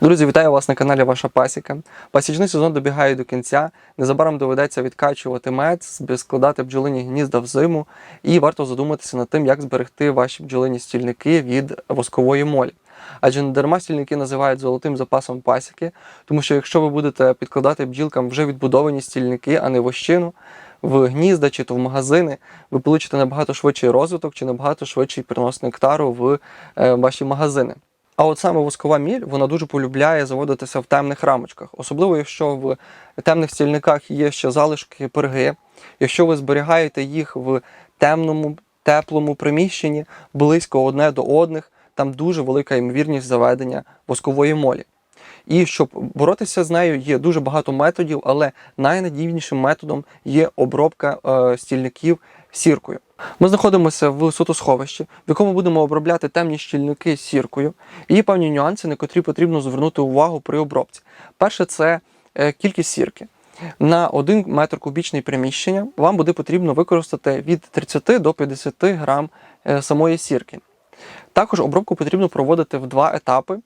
Друзі, вітаю вас на каналі Ваша Пасіка. Пасічний сезон добігає до кінця. Незабаром доведеться відкачувати мед, складати бджолині гнізда в зиму, і варто задуматися над тим, як зберегти ваші бджолині стільники від воскової молі. Адже не дарма стільники називають золотим запасом пасіки, тому що якщо ви будете підкладати бджілкам вже відбудовані стільники, а не вощину, в гнізда чи то в магазини, ви получите набагато швидший розвиток чи набагато швидший принос нектару в е, ваші магазини. А от саме воскова міль вона дуже полюбляє заводитися в темних рамочках, особливо якщо в темних стільниках є ще залишки перги. Якщо ви зберігаєте їх в темному, теплому приміщенні, близько одне до одних, там дуже велика ймовірність заведення воскової молі. І щоб боротися з нею, є дуже багато методів, але найнадійнішим методом є обробка е, стільників сіркою. Ми знаходимося в сутосховищі, в якому будемо обробляти темні щільники сіркою. І є певні нюанси, на котрі потрібно звернути увагу при обробці. Перше, це е, кількість сірки. На 1 метр кубічний приміщення вам буде потрібно використати від 30 до 50 грам е, самої сірки. Також обробку потрібно проводити в два етапи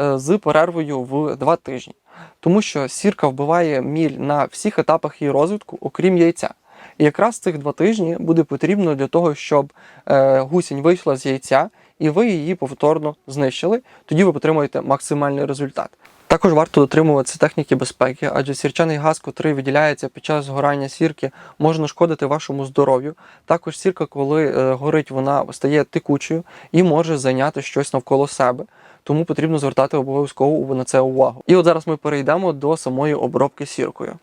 е, з перервою в два тижні, тому що сірка вбиває міль на всіх етапах її розвитку, окрім яйця. І якраз цих два тижні буде потрібно для того, щоб е, гусінь вийшла з яйця і ви її повторно знищили. Тоді ви отримаєте максимальний результат. Також варто дотримуватися техніки безпеки, адже сірчаний газ, який виділяється під час згорання сірки, може нашкодити вашому здоров'ю. Також сірка, коли е, горить, вона стає текучою і може зайняти щось навколо себе. Тому потрібно звертати обов'язково на це увагу. І от зараз ми перейдемо до самої обробки сіркою.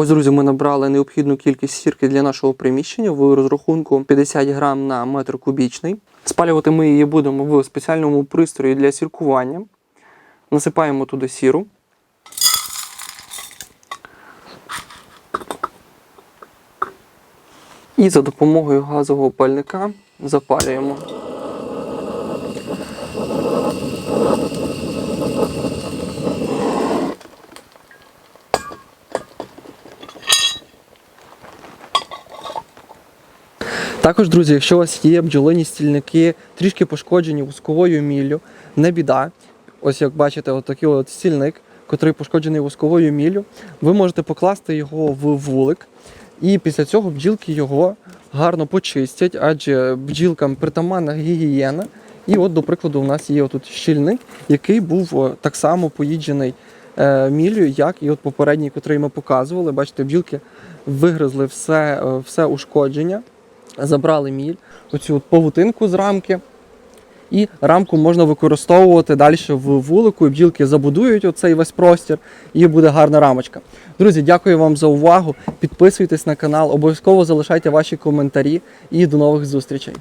Ось, друзі, ми набрали необхідну кількість сірки для нашого приміщення в розрахунку 50 грам на метр кубічний. Спалювати ми її будемо в спеціальному пристрої для сіркування. Насипаємо туди сіру. І за допомогою газового пальника запалюємо. Також, друзі, якщо у вас є бджолині стільники, трішки пошкоджені восковою міллю, не біда. Ось як бачите, отакий от стільник, котрий пошкоджений восковою міллю, ви можете покласти його в вулик, і після цього бджілки його гарно почистять, адже бджілкам притаманна гігієна. І от, до прикладу, у нас є тут щільник, який був так само поїджений е, міллю, як і от попередній, котрий ми показували. Бачите, бджілки вигризли все, е, все ушкодження, забрали міль, оцю от павутинку з рамки. І рамку можна використовувати далі в вулику, і бджілки забудують оцей весь простір, і буде гарна рамочка. Друзі, дякую вам за увагу. Підписуйтесь на канал, обов'язково залишайте ваші коментарі і до нових зустрічей.